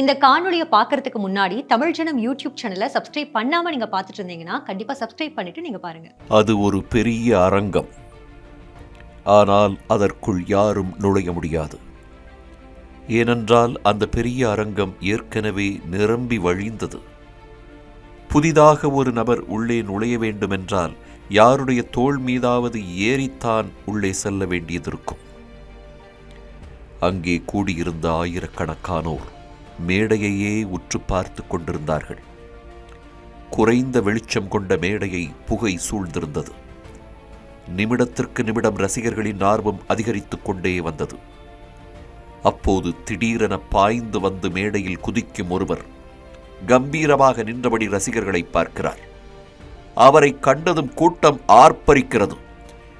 இந்த காணொலியை பார்க்கறதுக்கு முன்னாடி தமிழ் ஜனம் யூடியூப் சேனலை சப்ஸ்கிரைப் பண்ணாம நீங்க பார்த்துட்டு இருந்தீங்கன்னா கண்டிப்பா சப்ஸ்கிரைப் பண்ணிட்டு நீங்க பாருங்க. அது ஒரு பெரிய அரங்கம். ஆனால் அதற்குள் யாரும் நுழைய முடியாது. ஏனென்றால் அந்த பெரிய அரங்கம் ஏற்கனவே நிரம்பி வழிந்தது. புதிதாக ஒரு நபர் உள்ளே நுழைய வேண்டுமென்றால் யாருடைய தோள் மீதாவது ஏறித்தான் உள்ளே செல்ல வேண்டியதிருக்கும் அங்கே கூடியிருந்த ஆயிரக்கணக்கானோர். மேடையையே உற்று பார்த்து கொண்டிருந்தார்கள். குறைந்த வெளிச்சம் கொண்ட மேடையை புகை சூழ்ந்திருந்தது. நிமிடத்திற்கு நிமிடம் ரசிகர்களின் ஆர்வம் அதிகரித்து கொண்டே வந்தது. அப்போது திடீரென பாய்ந்து வந்து மேடையில் குதிக்கும் ஒருவர் கம்பீரமாக நின்றபடி ரசிகர்களை பார்க்கிறார். அவரை கண்டதும் கூட்டம் ஆர்ப்பரிக்கிறது.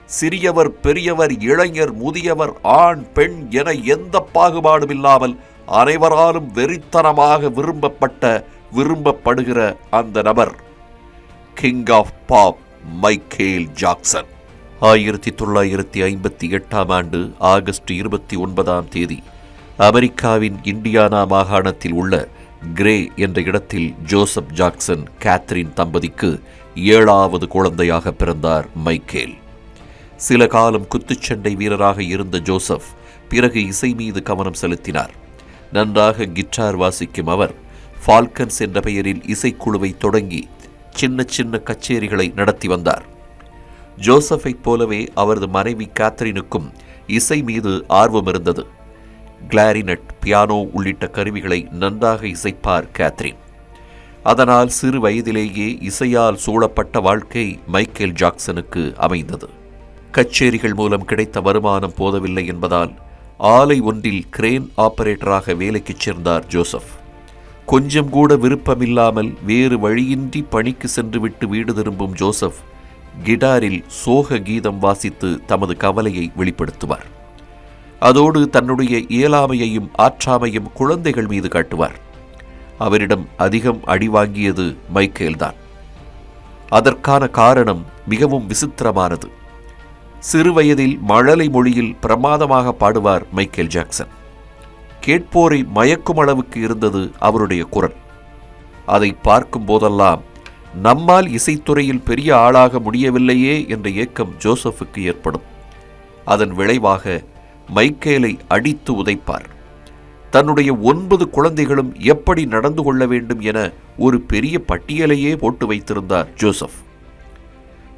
சிறியவர் பெரியவர் இளைஞர் முதியவர் ஆண் பெண் என எந்த பாகுபாடும் இல்லாமல் அனைவராலும் வெறித்தனமாக விரும்பப்பட்ட விரும்பப்படுகிற அந்த நபர் king of pop Michael Jackson ஆயிரத்தி தொள்ளாயிரத்தி ஐம்பத்தி எட்டாம் ஆண்டு ஆகஸ்ட் இருபத்தி ஒன்பதாம் தேதி அமெரிக்காவின் இண்டியானா மாகாணத்தில் உள்ள கிரே என்ற இடத்தில் ஜோசப் ஜாக்சன் கேத்ரின் தம்பதிக்கு ஏழாவது குழந்தையாக பிறந்தார் மைக்கேல் சில காலம் குத்துச்சண்டை வீரராக இருந்த ஜோசப் பிறகு இசை மீது கவனம் செலுத்தினார். நன்றாக கிட்டார் வாசிக்கும் அவர் ஃபால்கன்ஸ் என்ற பெயரில் இசைக்குழுவை தொடங்கி சின்ன சின்ன கச்சேரிகளை நடத்தி வந்தார். ஜோசஃபைப் போலவே அவரது மனைவி கேத்ரினுக்கும் இசை மீது ஆர்வம் இருந்தது. கிளாரினட் பியானோ உள்ளிட்ட கருவிகளை நன்றாக இசைப்பார் கேத்ரின் அதனால் சிறு வயதிலேயே இசையால் சூழப்பட்ட வாழ்க்கை மைக்கேல் ஜாக்சனுக்கு அமைந்தது. கச்சேரிகள் மூலம் கிடைத்த வருமானம் போதவில்லை என்பதால் ஆலை ஒன்றில் கிரேன் ஆபரேட்டராக வேலைக்குச் சேர்ந்தார் ஜோசப். கொஞ்சம் கூட விருப்பமில்லாமல் வேறு வழியின்றி பணிக்கு சென்றுவிட்டு வீடு திரும்பும் ஜோசப் கிடாரில் சோக கீதம் வாசித்து தமது கவலையை வெளிப்படுத்துவார். அதோடு தன்னுடைய இயலாமையையும் ஆற்றாமையும் குழந்தைகள் மீது காட்டுவார். அவரிடம் அதிகம் அடி வாங்கியது மைக்கேல்தான். அதற்கான காரணம் மிகவும் விசித்திரமானது. சிறுவயதில் மழலை மொழியில் பிரமாதமாக பாடுவார் மைக்கேல் ஜாக்சன். கேட்போரை மயக்கும் அளவுக்கு இருந்தது அவருடைய குரல். அதை பார்க்கும் போதெல்லாம் நம்மால் இசைத்துறையில் பெரிய ஆளாக முடியவில்லையே என்ற ஏக்கம் ஜோசஃபுக்கு ஏற்படும். அதன் விளைவாக மைக்கேலை அடித்து உதைப்பார். தன்னுடைய ஒன்பது குழந்தைகளும் எப்படி நடந்து கொள்ள வேண்டும் என ஒரு பெரிய பட்டியலையே போட்டு வைத்திருந்தார் ஜோசப்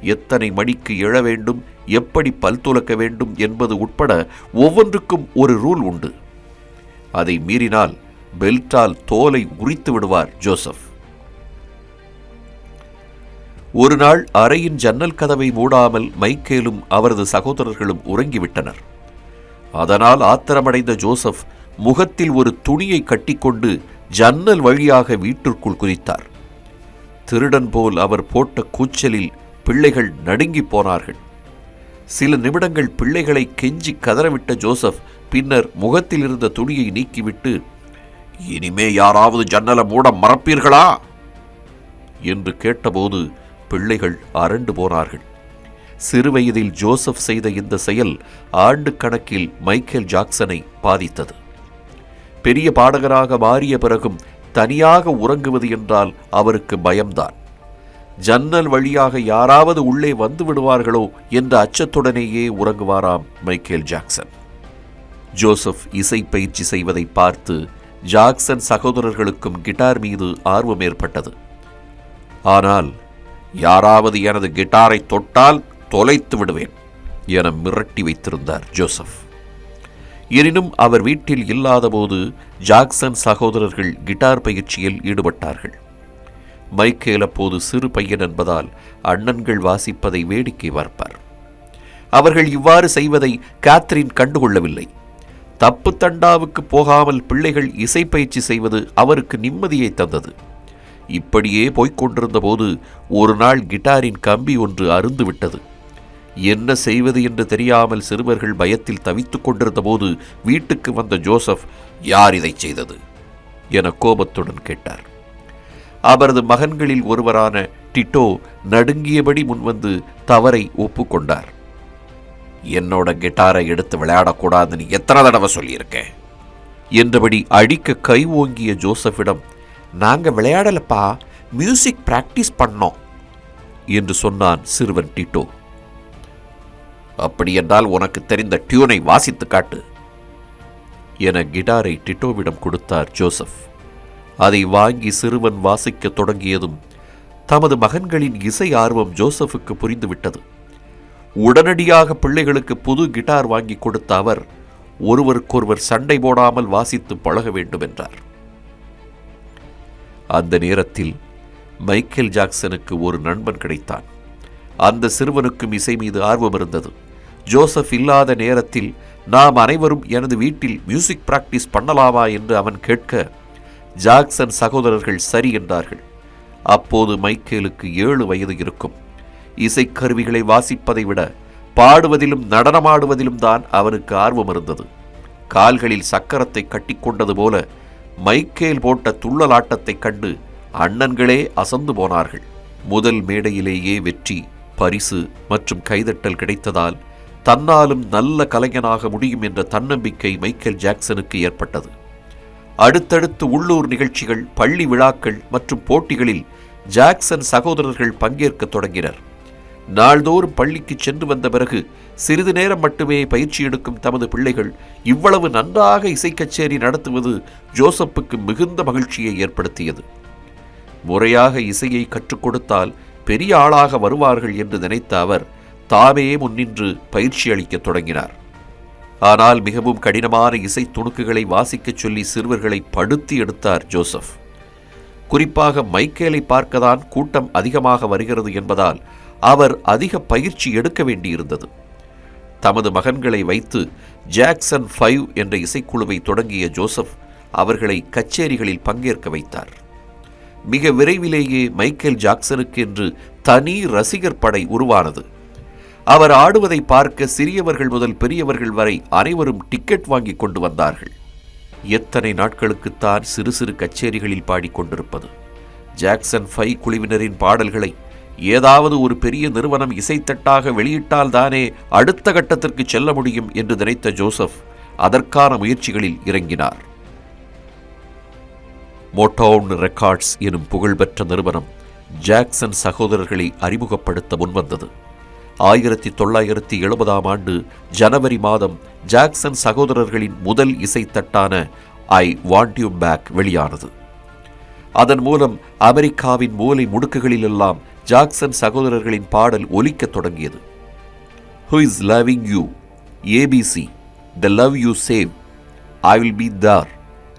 எத்தனை மணிக்கு எழ வேண்டும் எப்படி பல் துலக்க வேண்டும் என்பது உட்பட ஒவ்வொன்றுக்கும் ஒரு ரூல் உண்டு. அதை மீறினால் பெல்ட்டால் தோலை உரித்து விடுவார் ஜோசப். ஒரு நாள் அறையின் ஜன்னல் கதவை மூடாமல் மைக்கேலும் அவரது சகோதரர்களும் உறங்கிவிட்டனர். அதனால் ஆத்திரமடைந்த ஜோசப் முகத்தில் ஒரு துணியை கட்டிக்கொண்டு ஜன்னல் வழியாக வீட்டிற்குள் குதித்தார். திருடன் போல் அவர் போட்ட கூச்சலில் பிள்ளைகள் நடுங்கிப் போனார்கள். சில நிமிடங்கள் பிள்ளைகளை கெஞ்சி கதறவிட்ட ஜோசப் பின்னர் முகத்தில் இருந்த துணியை நீக்கிவிட்டு இனிமே யாராவது ஜன்னலை மூட மறப்பீர்களா? என்று கேட்டபோது பிள்ளைகள் அரண்டு போனார்கள். சிறுவயதில் ஜோசப் செய்த இந்த செயல் ஆண்டு கணக்கில் மைக்கேல் ஜாக்சனை பாதித்தது. பெரிய பாடகராக மாறிய பிறகும் தனியாக உறங்குவது என்றால் அவருக்கு பயம்தான். ஜன்னல் வழியாக யாராவது உள்ளே வந்து விடுவார்களோ என்ற அச்சத்துடனேயே உறங்குவாராம் மைக்கேல் ஜாக்சன். ஜோசப் இசை பயிற்சி செய்வதை பார்த்து ஜாக்சன் சகோதரர்களுக்கும் கிட்டார் மீது ஆர்வம் ஏற்பட்டது. ஆனால் யாராவது எனது கிட்டாரை தொட்டால் தொலைத்து விடுவேன் என மிரட்டி வைத்திருந்தார் ஜோசப். எனினும் அவர் வீட்டில் இல்லாதபோது ஜாக்சன் சகோதரர்கள் கிட்டார் பயிற்சியில் ஈடுபட்டார்கள். மைக்கேல் அப்போது சிறு பையன் என்பதால் அண்ணன்கள் வாசிப்பதை வேடிக்கை பார்ப்பார். அவர்கள் இவ்வாறு செய்வதை கேத்ரின் கண்டுகொள்ளவில்லை. தப்பு தண்டாவுக்கு போகாமல் பிள்ளைகள் இசை பயிற்சி செய்வது அவருக்கு நிம்மதியை தந்தது. இப்படியே போய்கொண்டிருந்த போது ஒரு நாள் கிட்டாரின் கம்பி ஒன்று அருந்து விட்டது. என்ன செய்வது என்று தெரியாமல் சிறுவர்கள் பயத்தில் தவித்துக் கொண்டிருந்த போது வீட்டுக்கு வந்த ஜோசப் யார் இதை செய்தது? என கோபத்துடன் கேட்டார். அவரது மகன்களில் ஒருவரான டிட்டோ நடுங்கியபடி முன்வந்து தவறை ஒப்புக்கொண்டார். என்னோட கிட்டாரை எடுத்து விளையாடக்கூடாதுன்னு எத்தனை தடவை சொல்லியிருக்கேன் என்றபடி அடிக்க கை ஓங்கிய ஜோசஃபிடம் நாங்க விளையாடலப்பா மியூசிக் பிராக்டிஸ் பண்ணோம் என்று சொன்னான் சிறுவன் டிட்டோ. அப்படியென்றால் உனக்கு தெரிந்த டியூனை வாசித்து காட்டு என கிட்டாரை டிட்டோவிடம் கொடுத்தார் ஜோசப். அதை வாங்கி சிறுவன் வாசிக்கத் தொடங்கியதும் தமது மகன்களின் இசை ஆர்வம் ஜோசப்புக்கு புரிந்துவிட்டது. உடனடியாக பிள்ளைகளுக்கு புது கிட்டார் வாங்கி கொடுத்த அவர் ஒருவருக்கொருவர் சண்டை போடாமல் வாசித்து பழக வேண்டும் என்றார் அந்த நேரத்தில் மைக்கேல் ஜாக்சனுக்கு ஒரு நண்பன் கிடைத்தான். அந்த சிறுவனுக்கும் இசை மீது ஆர்வம் இருந்தது. ஜோசப் இல்லாத நேரத்தில் நாம் அனைவரும் எனது வீட்டில் மியூசிக் பிராக்டிஸ் பண்ணலாமா? என்று அவன் கேட்க ஜாக்சன் சகோதரர்கள் சரி என்றார்கள். அப்போது மைக்கேலுக்கு ஏழு வயது இருக்கும். இசைக்கருவிகளை வாசிப்பதை விட பாடுவதிலும் நடனமாடுவதிலும் தான் அவனுக்கு ஆர்வம் இருந்தது. கால்களில் சக்கரத்தை கட்டிக்கொண்டது போல மைக்கேல் போட்ட துள்ளலாட்டத்தைக் கண்டு அண்ணன்களே அசந்து போனார்கள். முதல் மேடையிலேயே வெற்றி பரிசு மற்றும் கைதட்டல் கிடைத்ததால் தன்னாலும் நல்ல கலைஞனாக முடியும் என்ற தன்னம்பிக்கை மைக்கேல் ஜாக்சனுக்கு ஏற்பட்டது. அடுத்தடுத்து உள்ளூர் நிகழ்ச்சிகள் பள்ளி விழாக்கள் மற்றும் போட்டிகளில் ஜாக்சன் சகோதரர்கள் பங்கேற்க தொடங்கினர். நாள்தோறும் பள்ளிக்கு சென்று வந்த பிறகு சிறிது நேரம் மட்டுமே பயிற்சி எடுக்கும் தமது பிள்ளைகள் இவ்வளவு நன்றாக இசை கச்சேரி நடத்துவது ஜோசப்புக்கு மிகுந்த மகிழ்ச்சியை ஏற்படுத்தியது. முறையாக இசையை கற்றுக் கொடுத்தால் பெரிய ஆளாக வருவார்கள் என்று நினைத்த அவர் தாமே முன்னின்று பயிற்சி அளிக்கத் தொடங்கினார். ஆனால் மிகவும் கடினமான இசை துணுக்குகளை வாசிக்கச் சொல்லி சிறுவர்களை படுத்தி எடுத்தார் ஜோசப். குறிப்பாக மைக்கேலை பார்க்கதான் கூட்டம் அதிகமாக வருகிறது என்பதால் அவர் அதிக பயிற்சி எடுக்க வேண்டியிருந்தது. தமது மகன்களை வைத்து ஜாக்சன் ஃபைவ் என்ற இசைக்குழுவை தொடங்கிய ஜோசப் அவர்களை கச்சேரிகளில் பங்கேற்க வைத்தார். மிக விரைவிலேயே மைக்கேல் ஜாக்சனுக்கு என்று தனி ரசிகர் படை உருவானது. அவர் ஆடுவதை பார்க்க சிறியவர்கள் முதல் பெரியவர்கள் வரை அனைவரும் டிக்கெட் வாங்கி கொண்டு வந்தார்கள். எத்தனை நாட்களுக்குத்தான் சிறு சிறு கச்சேரிகளில் பாடிக்கொண்டிருப்பது ஜாக்சன் ஃபை குழுவினரின் பாடல்களை ஏதாவது ஒரு பெரிய நிறுவனம் இசைத்தட்டாக வெளியிட்டால் தானே அடுத்த கட்டத்திற்கு செல்ல முடியும் என்று நினைத்த ஜோசப் அதற்கான முயற்சிகளில் இறங்கினார். மோட்டோன் ரெக்கார்ட்ஸ் எனும் புகழ்பெற்ற நிறுவனம் ஜாக்சன் சகோதரர்களை அறிமுகப்படுத்த முன்வந்தது. ஆயிரத்தி தொள்ளாயிரத்தி எழுபதாம் ஆண்டு ஜனவரி மாதம் ஜாக்சன் சகோதரர்களின் முதல் இசைத்தட்டான ஐ வாண்ட் யூ பேக் வெளியானது. அதன் மூலம் அமெரிக்காவின் மூலை முடுக்குகளிலெல்லாம் ஜாக்சன் சகோதரர்களின் பாடல் ஒலிக்கத் தொடங்கியது. Who is loving you ABC the love you save I will be there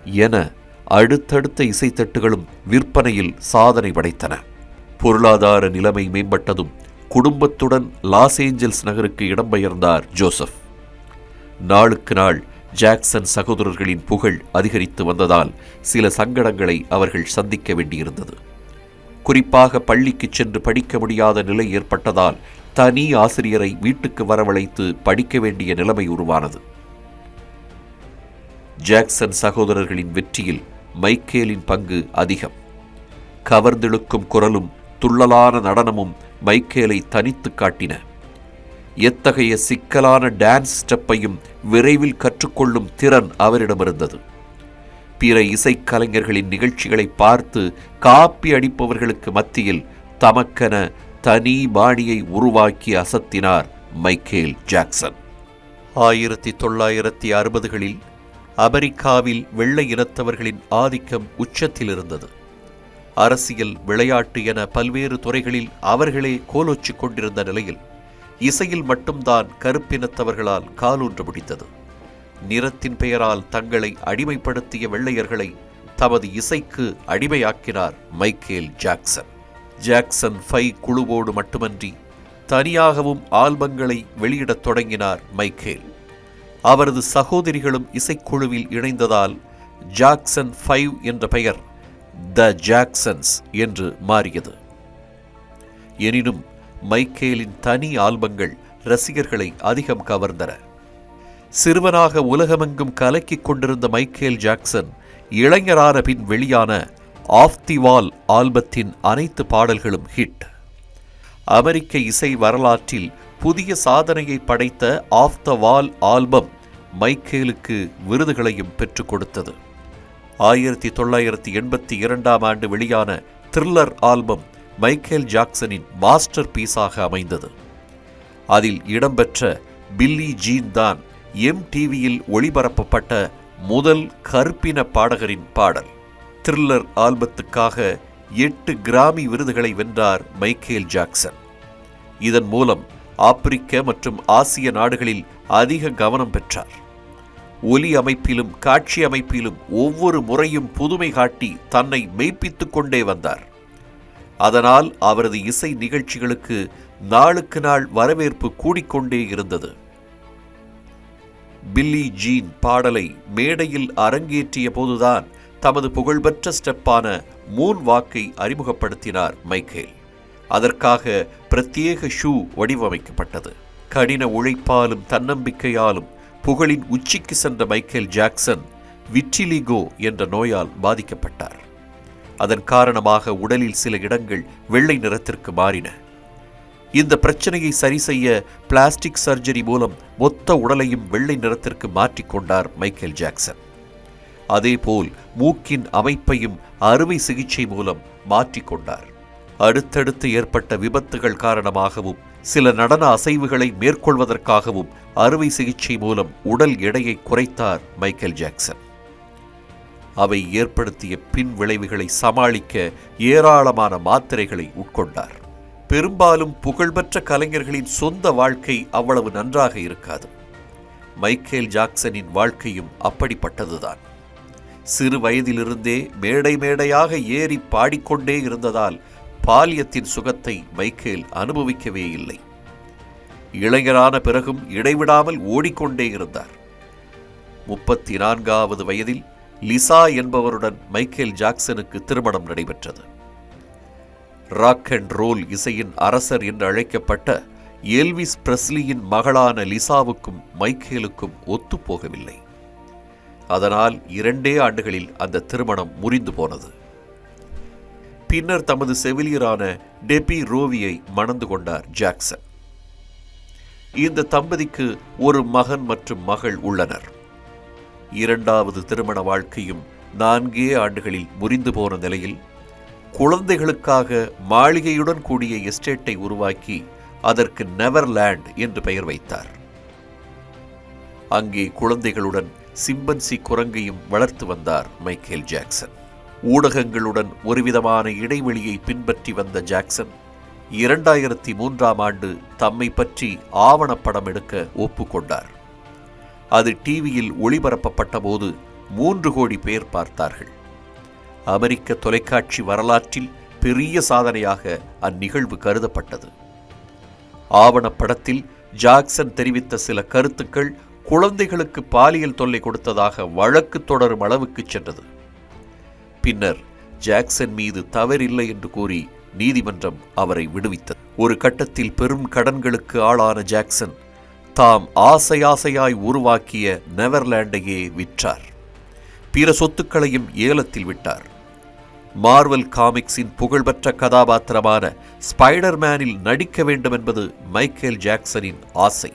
என அடுத்தடுத்த இசைத்தட்டுகளும் விற்பனையில் சாதனை படைத்தன. பொருளாதார நிலைமை மேம்பட்டதும் குடும்பத்துடன் லாஸ் ஏஞ்சல்ஸ் நகருக்கு இடம்பெயர்ந்தார் ஜோசப். நாளுக்கு நாள் ஜாக்சன் சகோதரர்களின் புகழ் அதிகரித்து வந்ததால் சில சங்கடங்களை அவர்கள் சந்திக்க வேண்டியிருந்தது. குறிப்பாக பள்ளிக்கு சென்று படிக்க முடியாத நிலை ஏற்பட்டதால் தனி ஆசிரியரை வீட்டுக்கு வரவழைத்து படிக்க வேண்டிய நிலைமை உருவானது. ஜாக்சன் சகோதரர்களின் வெற்றியில் மைக்கேலின் பங்கு அதிகம். கவர்ந்திழுக்கும் குரலும் துள்ளலான நடனமும் மைக்கேலை தனித்து காட்டின. எத்தகைய சிக்கலான டான்ஸ் ஸ்டெப்பையும் விரைவில் கற்றுக்கொள்ளும் திறன் அவரிடமிருந்தது. பிற இசைக்கலைஞர்களின் நிகழ்ச்சிகளை பார்த்து காப்பி அடிப்பவர்களுக்கு மத்தியில் தமக்கென தனி பாணியை உருவாக்கி அசத்தினார் மைக்கேல் ஜாக்சன். ஆயிரத்தி தொள்ளாயிரத்தி அறுபதுகளில் அமெரிக்காவில் வெள்ளை இனத்தவர்களின் ஆதிக்கம் உச்சத்தில் இருந்தது அரசியல் விளையாட்டு என பல்வேறு துறைகளில் அவர்களே கோலோச்சிக் கொண்டிருந்த நிலையில் இசையில் மட்டும்தான் கருப்பினத்தவர்களால் காலூன்று முடித்தது நிறத்தின் பெயரால் தங்களை அடிமைப்படுத்திய வெள்ளையர்களை தமது இசைக்கு அடிமையாக்கினார் மைக்கேல் ஜாக்சன். ஜாக்சன் ஃபை குழுவோடு மட்டுமன்றி தனியாகவும் ஆல்பங்களை வெளியிடத் தொடங்கினார் மைக்கேல். அவரது சகோதரிகளும் இசைக்குழுவில் இணைந்ததால் ஜாக்சன் ஃபைவ் என்ற பெயர் த ஜாக்சன்ஸ் என்று மாறியது. எனினும் மைக்கேலின் தனி ஆல்பங்கள் ரசிகர்களை அதிகம் கவர்ந்தன. சிறுவனாக உலகமெங்கும் கலக்கிக் கொண்டிருந்த மைக்கேல் ஜாக்சன் இளைஞரான பின் வெளியான ஆஃப் தி வால் ஆல்பத்தின் அனைத்து பாடல்களும் ஹிட் அமெரிக்க இசை வரலாற்றில் புதிய சாதனையை படைத்த ஆஃப் த வால் ஆல்பம் மைக்கேலுக்கு விருதுகளையும் பெற்றுக் கொடுத்தது. ஆயிரத்தி தொள்ளாயிரத்தி எண்பத்தி இரண்டாம் ஆண்டு வெளியான த்ரில்லர் ஆல்பம் மைக்கேல் ஜாக்சனின் மாஸ்டர் பீஸாக அமைந்தது. அதில் இடம்பெற்ற பில்லி ஜீன் தான் எம்டிவியில் ஒளிபரப்பப்பட்ட முதல் கற்பின பாடகரின் பாடல். த்ரில்லர் ஆல்பத்துக்காக எட்டு கிராமி விருதுகளை வென்றார் மைக்கேல் ஜாக்சன். இதன் மூலம் ஆப்பிரிக்க மற்றும் ஆசிய நாடுகளில் அதிக கவனம் பெற்றார். ஒலி அமைப்பிலும் காட்சி அமைப்பிலும் ஒவ்வொரு முறையும் புதுமை காட்டி தன்னை மெய்ப்பித்து கொண்டே வந்தார். அதனால் அவரது இசை நிகழ்ச்சிகளுக்கு நாளுக்கு நாள் வரவேற்பு கூடிக்கொண்டே இருந்தது. பில்லி ஜீன் பாடலை மேடையில் அரங்கேற்றிய போதுதான் தமது புகழ்பெற்ற ஸ்டெப்பான மூன் வாக்கை அறிமுகப்படுத்தினார் மைக்கேல். அதற்காக பிரத்யேக ஷூ வடிவமைக்கப்பட்டது. கடின உழைப்பாலும் தன்னம்பிக்கையாலும் புகழின் உச்சிக்கு சென்ற மைக்கேல் ஜாக்சன் விற்றிலிகோ என்ற நோயால் பாதிக்கப்பட்டார். அதன் காரணமாக உடலில் சில இடங்கள் வெள்ளை நிறத்திற்கு மாறின. இந்த பிரச்சனையை சரி செய்ய பிளாஸ்டிக் சர்ஜரி மூலம் மொத்த உடலையும் வெள்ளை நிறத்திற்கு மாற்றிக்கொண்டார் மைக்கேல் ஜாக்சன். அதேபோல் மூக்கின் அமைப்பையும் அறுவை சிகிச்சை மூலம் மாற்றிக்கொண்டார் அடுத்தடுத்து ஏற்பட்ட விபத்துகள் காரணமாகவும் சில நடன அசைவுகளை மேற்கொள்வதற்காகவும் அறுவை சிகிச்சை மூலம் உடல் எடையை குறைத்தார் மைக்கேல் ஜாக்சன். அவை ஏற்படுத்திய பின் விளைவுகளை சமாளிக்க ஏராளமான மாத்திரைகளை உட்கொண்டார். பெரும்பாலும் புகழ்பெற்ற கலைஞர்களின் சொந்த வாழ்க்கை அவ்வளவு நன்றாக இருக்காது. மைக்கேல் ஜாக்சனின் வாழ்க்கையும் அப்படிப்பட்டதுதான். சிறு வயதிலிருந்தே மேடை மேடையாக ஏறி பாடிக்கொண்டே இருந்ததால் பாலியத்தின் சுகத்தை மைக்கேல் அனுபவிக்கவே இல்லை. இளைஞரான பிறகும் இடைவிடாமல் ஓடிக்கொண்டே இருந்தார். முப்பத்தி நான்காவது வயதில் லிசா என்பவருடன் மைக்கேல் ஜாக்சனுக்கு திருமணம் நடைபெற்றது. ராக் அண்ட் ரோல் இசையின் அரசர் என்று அழைக்கப்பட்ட எல்விஸ் பிரஸ்லியின் மகளான லிசாவுக்கும் மைக்கேலுக்கும் ஒத்துப்போகவில்லை. அதனால் இரண்டே ஆண்டுகளில் அந்த திருமணம் முறிந்து போனது. பின்னர் தமது செவிலியரான டெபி ரோவியை மணந்து கொண்டார் ஜாக்சன். இந்த தம்பதிக்கு ஒரு மகன் மற்றும் மகள் உள்ளனர். இரண்டாவது திருமண வாழ்க்கையும் நான்கே ஆண்டுகளில் முறிந்து போன நிலையில் குழந்தைகளுக்காக மாளிகையுடன் கூடிய எஸ்டேட்டை உருவாக்கி அதற்கு நெவர்லேண்ட் என்று பெயர் வைத்தார். அங்கே குழந்தைகளுடன் சிம்பன்சி குரங்கையும் வளர்த்து வந்தார் மைக்கேல் ஜாக்சன். ஊடகங்களுடன் ஒருவிதமான இடைவெளியை பின்பற்றி வந்த ஜாக்சன் இரண்டாயிரத்தி மூன்றாம் ஆண்டு தம்மை பற்றி ஆவணப்படம் எடுக்க ஒப்புக்கொண்டார். அது டிவியில் ஒளிபரப்பப்பட்ட போது மூன்று கோடி பேர் பார்த்தார்கள். அமெரிக்க தொலைக்காட்சி வரலாற்றில் பெரிய சாதனையாக அந்நிகழ்வு கருதப்பட்டது. ஆவணப்படத்தில் ஜாக்சன் தெரிவித்த சில கருத்துக்கள் குழந்தைகளுக்கு பாலியல் தொல்லை கொடுத்ததாக வழக்கு தொடரும் அளவுக்கு சென்றது. பின்னர் ஜாக்சன் மீது தவறில்லை என்று கூறி நீதிமன்றம் அவரை விடுவித்தது. ஒரு கட்டத்தில் பெரும் கடன்களுக்கு ஆளான ஜாக்சன் தாம் ஆசை ஆசையாய் உருவாக்கிய நெவர்லாண்டையே விற்றார். பிற சொத்துக்களையும் ஏலத்தில் விட்டார். மார்வல் காமிக்ஸின் புகழ்பெற்ற கதாபாத்திரமான ஸ்பைடர்மேனில் நடிக்க வேண்டும் என்பது மைக்கேல் ஜாக்சனின் ஆசை.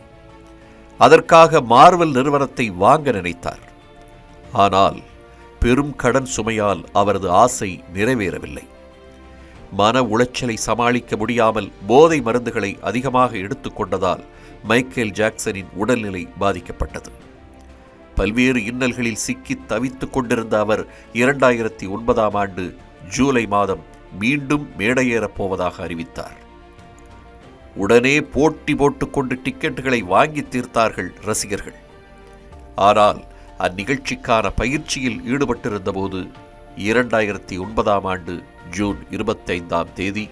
அதற்காக மார்வல் நிறுவனத்தை வாங்க நினைத்தார். ஆனால் பெரும் கடன் சுமையால் அவரது ஆசை நிறைவேறவில்லை. மன உளைச்சலை சமாளிக்க முடியாமல் போதை மருந்துகளை அதிகமாக எடுத்துக்கொண்டதால் மைக்கேல் ஜாக்சனின் உடல்நிலை பாதிக்கப்பட்டது. பல்வேறு இன்னல்களில் சிக்கி தவித்துக் கொண்டிருந்த அவர் இரண்டாயிரத்தி ஒன்பதாம் ஆண்டு ஜூலை மாதம் மீண்டும் மேடையேறப் போவதாக அறிவித்தார். உடனே போட்டி போட்டுக்கொண்டு டிக்கெட்டுகளை வாங்கி தீர்த்தார்கள் ரசிகர்கள். ஆனால் அந்நிகழ்ச்சிக்கான பயிற்சியில் ஈடுபட்டிருந்தபோது இரண்டாயிரத்தி ஒன்பதாம் ஆண்டு ஜூன் இருபத்தைந்தாம் தேதி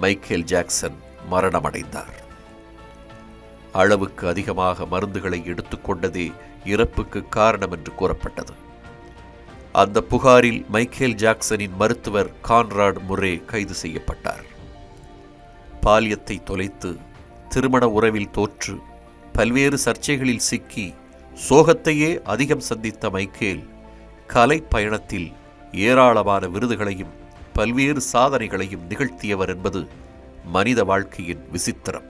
மைக்கேல் ஜாக்சன் மரணமடைந்தார். அளவுக்கு அதிகமாக மருந்துகளை எடுத்துக்கொண்டதே இறப்புக்கு காரணம் என்று கூறப்பட்டது. அந்த புகாரில் மைக்கேல் ஜாக்சனின் மருத்துவர் கான்ராட் முரே கைது செய்யப்பட்டார். பாலியத்தை தொலைத்து திருமண உறவில் தோற்று பல்வேறு சர்ச்சைகளில் சிக்கி சோகத்தையே அதிகம் சந்தித்த மைக்கேல் கலை பயணத்தில் ஏராளமான விருதுகளையும் பல்வேறு சாதனைகளையும் நிகழ்த்தியவர் என்பது மனித வாழ்க்கையின் விசித்திரம்.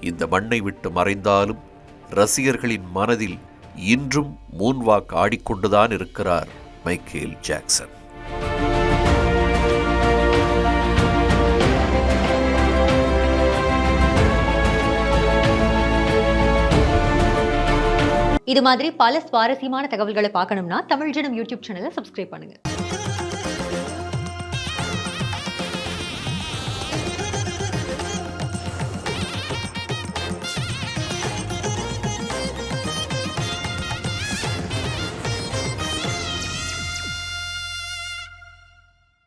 இந்த மண்ணை விட்டு மறைந்தாலும் ரசிகர்களின் மனதில் இன்றும் மூன்வாக் ஆடிக்கொண்டுதான் இருக்கிறார் மைக்கேல் ஜாக்சன். இது மாதிரி பல சுவாரஸ்யமான தகவல்களை பார்க்கணும்னா தமிழ் ஜனம் யூடியூப் சேனலை சப்ஸ்கிரைப் பண்ணுங்க.